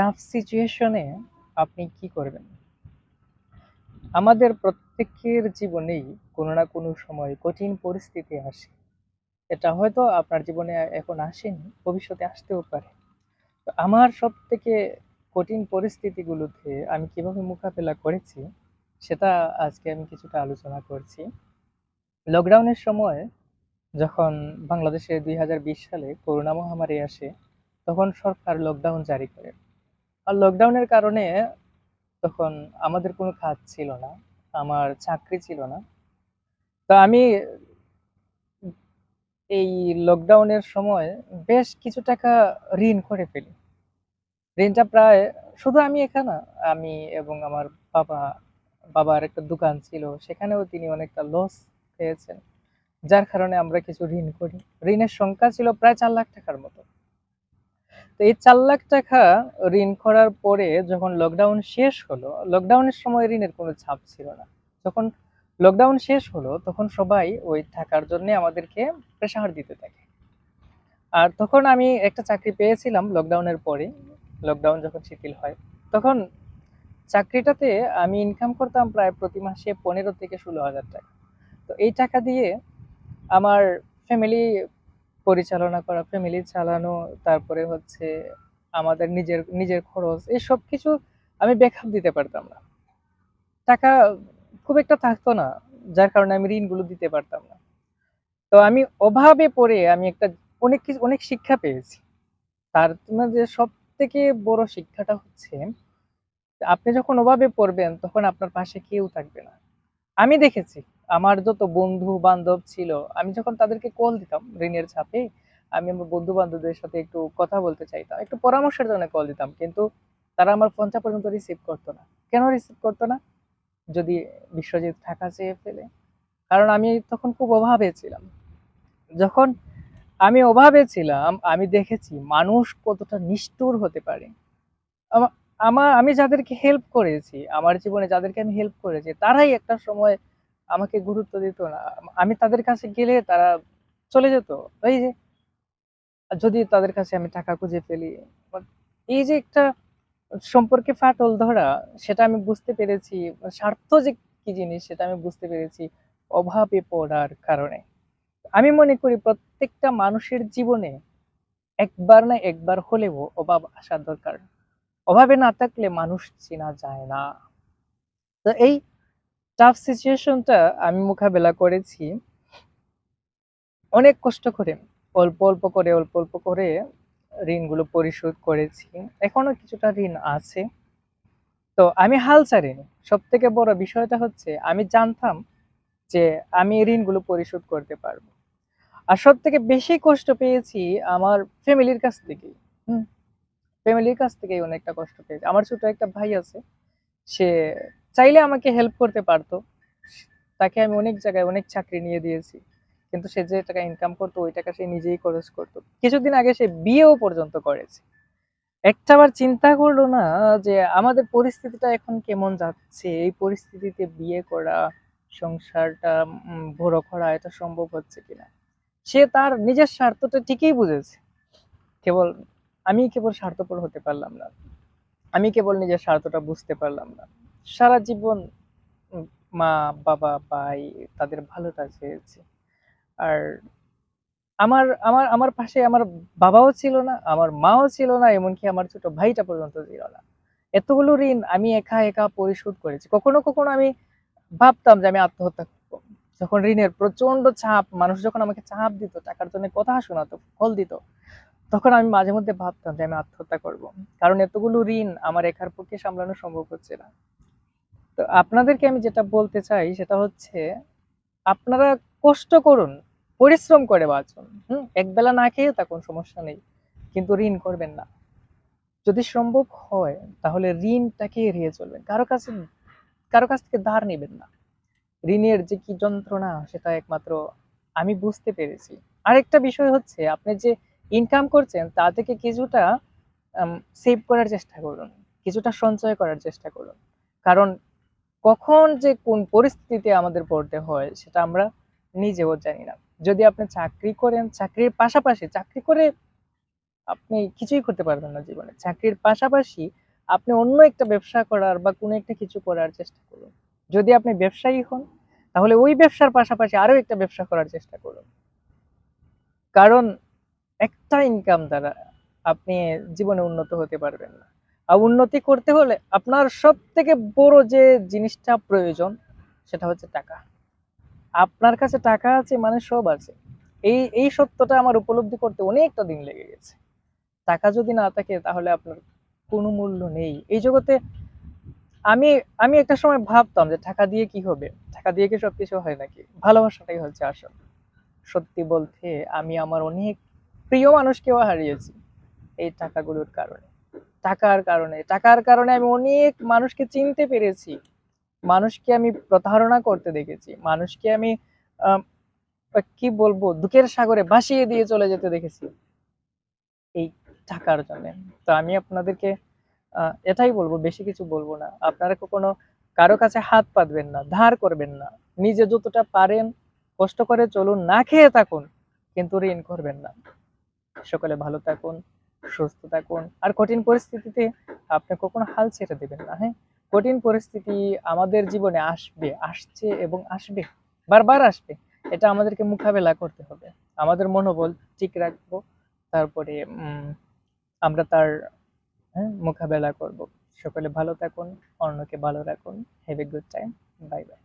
Tough সিচুয়েশনে আপনি কি করবেন? আমাদের প্রত্যেকের জীবনেই কোনো না কোনো সময় কঠিন পরিস্থিতি আসে। এটা হয়তো আপনার জীবনে এখন আসেনি, ভবিষ্যতে আসতেও পারে। তো আমার সব থেকে কঠিন পরিস্থিতিগুলোতে আমি কীভাবে মোকাবেলা করেছি, সেটা আজকে আমি কিছুটা আলোচনা করছি। লকডাউনের সময় যখন বাংলাদেশে দুই হাজার বিশ সালে করোনা মহামারী আসে, তখন সরকার লকডাউন জারি করে। আর লকডাউনের কারণে তখন আমাদের কোনো কাজ ছিল না, আমার চাকরি ছিল না। তো আমি এই লকডাউনের সময় বেশ কিছু টাকা ঋণ করে ফেলি। ঋণটা প্রায় শুধু আমি এখানে, আমি এবং আমার বাবা, বাবার একটা দোকান ছিল, সেখানেও তিনি অনেকটা লস পেয়েছেন, যার কারণে আমরা কিছু ঋণ করি। ঋণের সংখ্যা ছিল প্রায় চার লাখ টাকার মতো। তো এই চার লাখ টাকা ঋণ করার পরে যখন লকডাউন শেষ হলো লকডাউনের সময় ঋণের কোনো ছাপ ছিল না। যখন লকডাউন শেষ হলো, তখন সবাই ওই টাকার জন্য আমাদেরকে প্রেশার দিতে থাকে। আর তখন আমি একটা চাকরি পেয়েছিলাম লকডাউনের পরে লকডাউন যখন শিথিল হয়, তখন চাকরিটাতে আমি ইনকাম করতাম প্রায় প্রতি মাসে পনেরো থেকে ষোলো হাজার টাকা। তো এই টাকা দিয়ে আমার ফ্যামিলি পরিচালনা করা ফ্যামিলি চালানো, তারপরে হচ্ছে আমাদের নিজের নিজের খরচ, এই সব কিছু আমি ব্যাকআপ দিতে পারতাম না। টাকা খুব একটা থাকতো না, যার কারণে আমি ঋণগুলো দিতে পারতাম না। তো আমি অভাবে পড়ে আমি একটা অনেক কিছু, অনেক শিক্ষা পেয়েছি। তার মধ্যে সব থেকে বড় শিক্ষাটা হচ্ছে, আপনি যখন অভাবে পড়বেন তখন আপনার পাশে কেউ থাকবে না। আমি দেখেছি আমার যত বন্ধু বান্ধব ছিল, আমি যখন তাদেরকে কল দিতাম ঋণের চাপে আমি আমার বন্ধু বান্ধবদের সাথে একটু কথা বলতে চাইতাম, একটু পরামর্শের জন্য কল দিতাম, কিন্তু তারা আমার ফোনটা পর্যন্ত রিসিভ করতো না। কেন রিসিভ করতো না? যদি বিশ্বজিৎ টাকা চেয়ে ফেলে। কারণ আমি তখন খুব অভাবে ছিলাম। যখন আমি অভাবে ছিলাম, আমি দেখেছি মানুষ কতটা নিষ্ঠুর হতে পারে। আমার আমি যাদেরকে হেল্প করেছি, আমার জীবনে যাদেরকে আমি হেল্প করেছি, তারাই একটা সময় আমাকে গুরুত্ব দিত না। আমি তাদের কাছে গেলে তারা চলে যেত। এই যে যদি তাদের কাছে আমি টাকা খুঁজে ফেলি এই যে একটা সম্পর্কে ফাটল ধরা, সেটা আমি বুঝতে পেরেছি। স্বার্থ যে কি জিনিস, সেটা আমি বুঝতে পেরেছি অভাবে পড়ার কারণে। আমি মনে করি প্রত্যেকটা মানুষের জীবনে একবার না একবার হলেও অভাব আসা দরকার। অভাবে না থাকলে মানুষ চেনা যায় না। তো এই টাফ সিচুয়েশনটা আমি মোকাবেলা করেছি। অনেক কষ্ট করে, অল্প অল্প করে, অল্প অল্প করে ঋণগুলো পরিশোধ করেছি। এখনও কিছুটা ঋণ আছে। তো আমি হাল ছাড়িনি। সব থেকে বড় বিষয়টা হচ্ছে, আমি জানতাম যে আমি ঋণগুলো পরিশোধ করতে পারব। আর সব থেকে বেশি কষ্ট পেয়েছি আমার ফ্যামিলির কাছ থেকে হুম, ফ্যামিলির কাছ থেকেই অনেকটা কষ্ট পেয়েছি। আমার ছোট একটা ভাই আছে, সে চাইলে আমাকে হেল্প করতে পারতো। তাকে আমি অনেক জায়গায় অনেক চাকরি নিয়ে দিয়েছি। কিন্তু সে যে টাকা ইনকাম করতো, ওই টাকা সে নিজেই খরচ করতো। কিছুদিন আগে সে বিয়েও পর্যন্ত করেছে। একটা বার চিন্তা করল না যে আমাদের পরিস্থিতিটা এখন কেমন যাচ্ছে? এই পরিস্থিতিতে বিয়ে করা, সংসারটা বড় করা, এটা সম্ভব হচ্ছে কিনা? সে তার নিজের স্বার্থটা ঠিকই বুঝেছে। কেবল আমি কেবল স্বার্থপর হতে পারলাম না। আমি কেবল নিজের স্বার্থটা বুঝতে পারলাম না। সারা জীবন মা, বাবা, ভাই তাদের ভালোটা চেয়েছি। আর আমার আমার আমার পাশে আমার বাবাও ছিল না, আমার মাও ছিল না, এমনকি আমার ছোট ভাইটা পর্যন্ত ছিল না। এতগুলো ঋণ আমি একা একা পরিশোধ করেছি। কখনো কখনো আমি ভাবতাম যে আমি আত্মহত্যা করব। যখন ঋণের প্রচণ্ড চাপ, মানুষ যখন আমাকে চাপ দিত, টাকার জন্য কথা শোনাতো, ফল দিত, তখন আমি মাঝে মধ্যে ভাবতাম যে আমি আত্মহত্যা করব। কারণ এতগুলো ঋণ আমার একার পক্ষে সামলানো সম্ভব হচ্ছে না। তো আপনাদেরকে আমি যেটা বলতে চাই সেটা হচ্ছে, আপনারা কষ্ট করুন, পরিশ্রম করে বাঁচুন। হুম, একবেলা না খেয়ে তা কোনো সমস্যা নেই, কিন্তু ঋণ করবেন না। যদি সম্ভব হয়, তাহলে ঋণটাকে এড়িয়ে চলবেন। কারও কাছে, কারও কাছ থেকে ধার নেবেন না। ঋণের যে কি যন্ত্রণা, সেটা একমাত্র আমি বুঝতে পেরেছি। আরেকটা বিষয় হচ্ছে, আপনি যে ইনকাম করছেন, তা থেকে কিছুটা সেভ করার চেষ্টা করুন। কিছুটা সঞ্চয় করার চেষ্টা করুন। কারণ কখন যে কোন পরিস্থিতিতে আমাদের পড়তে হয় সেটা আমরা নিজেও জানি না। যদি আপনি চাকরি করেন, চাকরির পাশাপাশি, চাকরি করে আপনি কিছুই করতে পারবেন না জীবনে। চাকরির পাশাপাশি আপনি অন্য একটা ব্যবসা করার বা কোনো একটা কিছু করার চেষ্টা করুন। যদি আপনি ব্যবসায়ী হন, তাহলে ওই ব্যবসার পাশাপাশি আরও একটা ব্যবসা করার চেষ্টা করুন। কারণ একটা ইনকাম দ্বারা আপনি জীবনে উন্নত হতে পারবেন না। উন্নতি করতে হলে আপনার সব থেকে বড় যে জিনিসটা প্রয়োজন সেটা হচ্ছে টাকা। আপনার কাছে টাকা আছে মানে সব আছে। এই এই সত্যটা আমার উপলব্ধি করতে অনেকটা দিন লেগে গেছে। টাকা যদি না থাকে তাহলে আপনার কোনো মূল্য নেই। এই জগতে আমি আমি একটা সময় ভাবতাম যে টাকা দিয়ে কি হবে? টাকা দিয়ে কি সবকিছু হয় নাকি? ভালোবাসাটাই হচ্ছে আসল। সত্যি বলতে আমি আমার অনেক প্রিয় মানুষকেও হারিয়েছি এই টাকাগুলোর কারণে। টাকার কারণে। টাকার কারণে আমি অনেক মানুষকে চিনতে পেরেছি। মানুষকে আমি প্রতারণা করতে দেখেছি। মানুষকে আমি কি বলব, দুঃখের সাগরে ভাসিয়ে দিয়ে চলে যেতে দেখেছি। এই টাকার জন্য। তো আমি আপনাদেরকে এটাই বলব, বেশি কিছু বলব না। আপনারা কখনো কারও কাছে হাত পাতবেন না, ধার করবেন না। নিজে যতটা পারেন, কষ্ট করে চলুন, না খেয়ে থাকুন, কিন্তু ঋণ করবেন না। সকলে ভালো থাকুন। সুস্থ থাকুন। আর কঠিন পরিস্থিতিতে আপনি কখনো হাল ছেড়ে দেবেন না হ্যাঁ? কঠিন পরিস্থিতি আমাদের জীবনে আসবে, আসছে এবং আসবে, বারবার আসবে। এটা আমাদেরকে মোকাবেলা করতে হবে। আমাদের মনোবল ঠিক রাখব, তারপরে আমরা তার হ্যাঁ মোকাবেলা করব। সকলে ভালো থাকুন, অন্যকে ভালো রাখুন। Have a good time bye bye